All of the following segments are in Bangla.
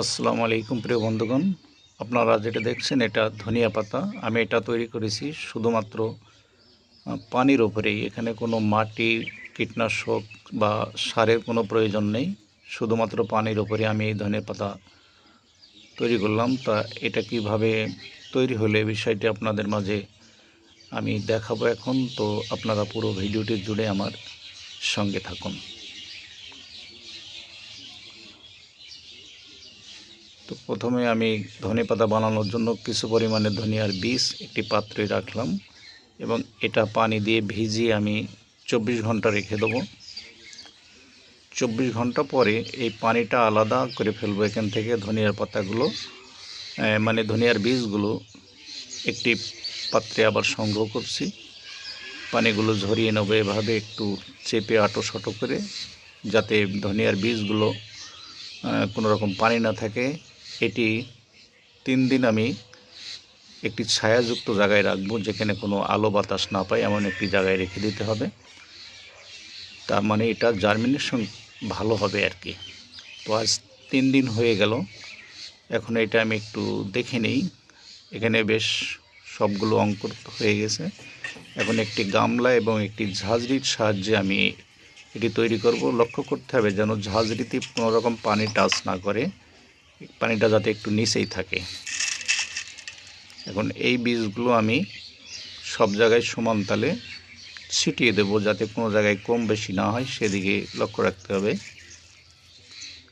আসসালামু আলাইকুম, প্রিয় বন্ধুগণ। আপনারা যেটা দেখছেন, এটা ধনিয়া পাতা। আমি এটা তৈরি করেছি শুধুমাত্র পানির ওপরেই এখানে কোনো মাটি, কীটনাশক বা সারের কোনো প্রয়োজন নেই। শুধুমাত্র পানির ওপরে আমি এই ধনিয়া পাতা তৈরি করলাম। তা এটা কীভাবে তৈরি হলে বিষয়টি আপনাদের মাঝে আমি দেখাবো এখন। তো আপনারা পুরো ভিডিওটি জুড়ে আমার সঙ্গে থাকুন। তো প্রথমে আমি ধনে পাতা বানানোর জন্য কিছু পরিমাণে ধনিয়ার বীজ একটি পাত্রে রাখলাম এবং এটা পানি দিয়ে ভিজিয়ে আমি চব্বিশ ঘণ্টা রেখে দেবো। চব্বিশ ঘণ্টা পরে এই পানিটা আলাদা করে ফেলব এখান থেকে ধনিয়ার পাতাগুলো মানে ধনিয়ার বীজগুলো একটি পাত্রে আবার সংগ্রহ করছি। পানিগুলো ঝরিয়ে নেব এভাবে একটু চেপে আটো শটো করে যাতে ধনিয়ার বীজগুলো কোনো রকম পানি না থাকে। এটি তিন দিন আমি একটি ছায়াযুক্ত জায়গায় রাখব, যেখানে কোনো আলো বাতাস না পায়, এমন একটি জায়গায় রেখে দিতে হবে। তার মানে এটা জার্মিনেশন ভালো হবে আর কি। তো আজ তিন দিন হয়ে গেল। এখন এটা আমি একটু দেখে নেই। এখানে বেশ সবগুলো অঙ্কুর হয়ে গেছে। এখন একটি গামলা এবং একটি ঝাঁঝরির সাহায্যে আমি এটি তৈরি করব। লক্ষ্য করতে হবে যেন ঝাঁঝরিতে কোনো রকম পানি টাচ না করে। পানিটা যাতে একটু নিচেই থাকে। এখন এই বীজগুলো আমি সব জায়গায় সমান তালে ছিটিয়ে দেবো যাতে কোনো জায়গায় কম বেশি না হয়, সেদিকে লক্ষ্য রাখতে হবে।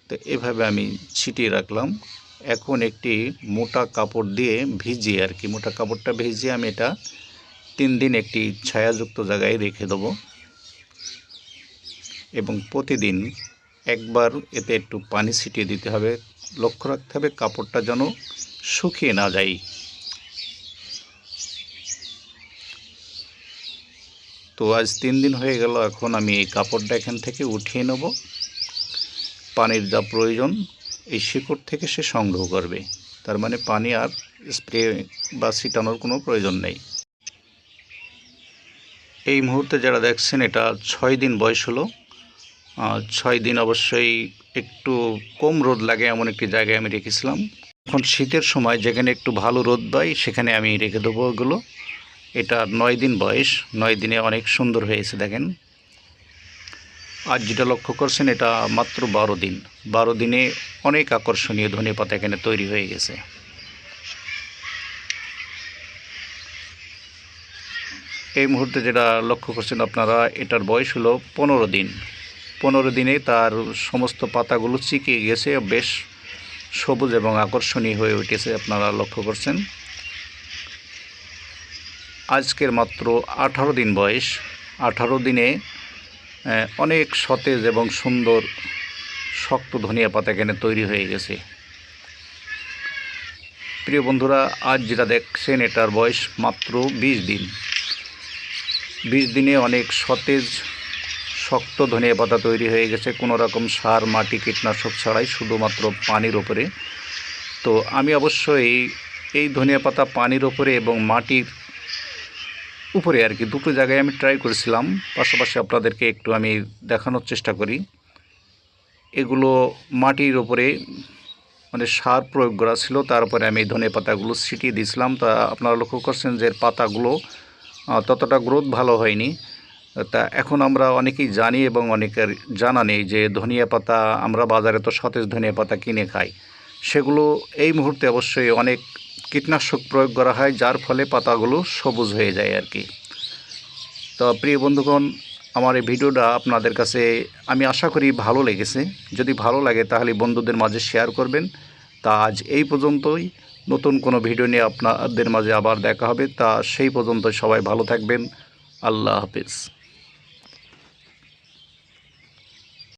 তো এভাবে আমি ছিটিয়ে রাখলাম। এখন একটি মোটা কাপড় দিয়ে ভিজিয়ে আর কি, মোটা কাপড়টা ভিজিয়ে আমি এটা তিন দিন একটি ছায়াযুক্ত জায়গায় রেখে দেবো। এবং প্রতিদিন একবার এতে একটু পানি ছিটিয়ে দিতে হবে। লক্ষ্য রাখতে হবে, কাপড়টা যেন শুকিয়ে না যায়। তো আজ তিন দিন হয়ে গেল, এখন আমি এই কাপড়টা এখান থেকে উঠিয়ে নেব। পানির যা প্রয়োজন, এই শিকড় থেকে সে সংগ্রহ করবে। তার মানে পানি আর স্প্রে বা ছিটানোর কোনো প্রয়োজন নেই। এই মুহূর্তে যারা দেখছেন, এটা ছয় দিন বয়স হলো। ছয় দিন অবশ্যই একটু কম রোদ লাগে এমন একটি জায়গায় আমি রেখেছিলাম। এখন শীতের সময় যেখানে একটু ভালো রোদ পাই, সেখানে আমি রেখে দেবো ওগুলো। এটা নয় দিন বয়স, নয় দিনে অনেক সুন্দর হয়েছে, দেখেন। আর যেটা লক্ষ্য করছেন, এটা মাত্র বারো দিন। বারো দিনে অনেক আকর্ষণীয় ধনে পাতা এখানে তৈরি হয়ে গেছে। এই মুহূর্তে যেটা লক্ষ্য করছেন আপনারা, এটার বয়স হলো পনেরো দিন। পনেরো দিনে তার সমস্ত পাতাগুলো চিকে গেছে, বেশ সবুজ এবং আকর্ষণীয় হয়ে উঠেছে, আপনারা লক্ষ্য করছেন। আজকের মাত্র আঠারো দিন বয়স। আঠারো দিনে অনেক সতেজ এবং সুন্দর শক্ত ধনিয়া পাতা এখানে তৈরি হয়ে গেছে। প্রিয় বন্ধুরা, আজ যেটা দেখছেন, এটার বয়স মাত্র বিশ দিন। বিশ দিনে অনেক সতেজ শক্ত ধনিয়া পাতা তৈরি হয়ে গেছে। কোনো রকম সার, মাটি, কীটনাশক ছাড়াই শুধুমাত্র পানির ওপরে। তো আমি অবশ্যই এই ধনিয়া পাতা পানির ওপরে এবং মাটির উপরে আর কি দুটো জায়গায় আমি ট্রাই করেছিলাম। পাশাপাশি আপনাদেরকে একটু আমি দেখানোর চেষ্টা করি। এগুলো মাটির ওপরে মানে সার প্রয়োগ করা ছিল, তারপরে আমি ধনে পাতাগুলো ছিটিয়ে দিয়েছিলাম। তা আপনারা লক্ষ্য করছেন যে পাতাগুলো ততটা গ্রোথ ভালো হয়নি। তা এখন আমরা অনেকেই জানি এবং অনেকের জানা নেই যে ধনিয়া পাতা, আমরা বাজারে তো সতেজ ধনিয়া পাতা কিনে খাই। সেগুলো এই মুহূর্তে অবশ্যই অনেক কীটনাশক প্রয়োগ করা হয়, যার ফলে পাতাগুলো সবুজ হয়ে যায় আর কি। তো প্রিয় বন্ধুগণ, আমার এই ভিডিওটা আপনাদের কাছে আমি আশা করি ভালো লেগেছে। যদি ভালো লাগে তাহলে বন্ধুদের মাঝে শেয়ার করবেন। তা আজ এই পর্যন্তই। নতুন কোনো ভিডিও নিয়ে আপনাদের মাঝে আবার দেখা হবে। তা সেই পর্যন্ত সবাই ভালো থাকবেন। আল্লাহ হাফিজ।